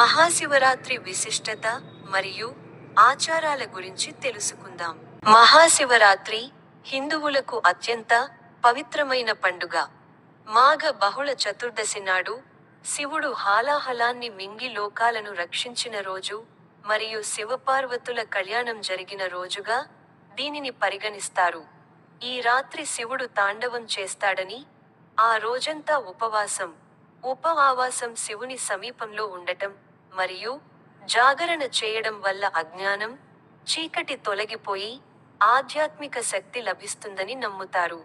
మహాశివరాత్రి విశిష్టత మరియు ఆచారాల గురించి తెలుసుకుందాం. మహాశివరాత్రి హిందువులకు అత్యంత పవిత్రమైన పండుగ. మాఘ బహుళ చతుర్దశి నాడు శివుడు హాలాహలాన్ని మింగి లోకాలను రక్షించిన రోజు మరియు శివపార్వతుల కళ్యాణం జరిగిన రోజుగా దీనిని పరిగణిస్తారు. ఈ రాత్రి శివుడు తాండవం చేస్తాడని ఆ రోజంతా ఉపవాసం ఉప ఆవాసం శివుని సమీపంలో ఉండటం మరియు జాగరణ చేయడం వల్ల అజ్ఞానం చీకటి తొలగిపోయి ఆధ్యాత్మిక శక్తి లభిస్తుందని నమ్ముతారు.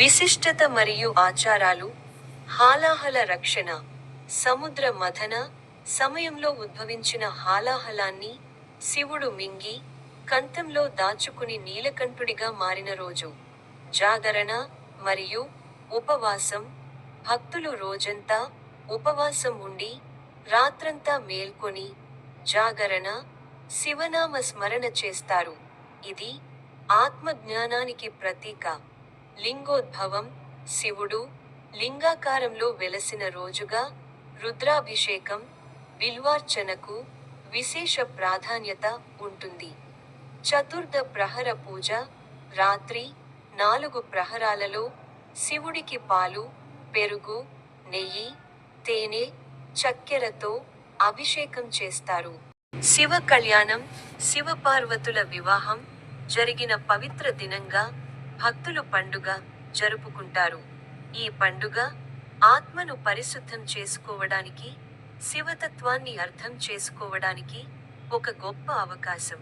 విశిష్టత మరియు ఆచారాలు హాలాహల రక్షణ సముద్ర మథన సమయంలో ఉద్భవించిన హాలాహలాన్ని శివుడు మింగి కంఠంలో దాచుకుని నీలకంఠుడిగా మారిన రోజు. జాగరణ మరియు ఉపవాసం భక్తులు రోజంతా ఉపవాసం ఉండి రాత్రంతా మేల్కొని జాగరణ శివనామ స్మరణ చేస్తారు. ఇది ఆత్మజ్ఞానానికి ప్రతీక. లింగోద్భవం శివుడు లింగాకారంలో వెలసిన రోజుగా రుద్రాభిషేకం బిల్వార్చనకు విశేష ప్రాధాన్యత ఉంటుంది. చతుర్థ ప్రహర పూజ రాత్రి నాలుగు ప్రహరాలలో శివుడికి పాలు పెరుగు నెయ్యి తేనె చక్కెరతో అభిషేకం చేస్తారు. శివ కళ్యాణం శివపార్వతుల వివాహం జరిగిన పవిత్ర దినంగా భక్తులు పండుగ జరుపుకుంటారు. ఈ పండుగ ఆత్మను పరిశుద్ధం చేసుకోవడానికి శివతత్వాన్ని అర్థం చేసుకోవడానికి ఒక గొప్ప అవకాశం.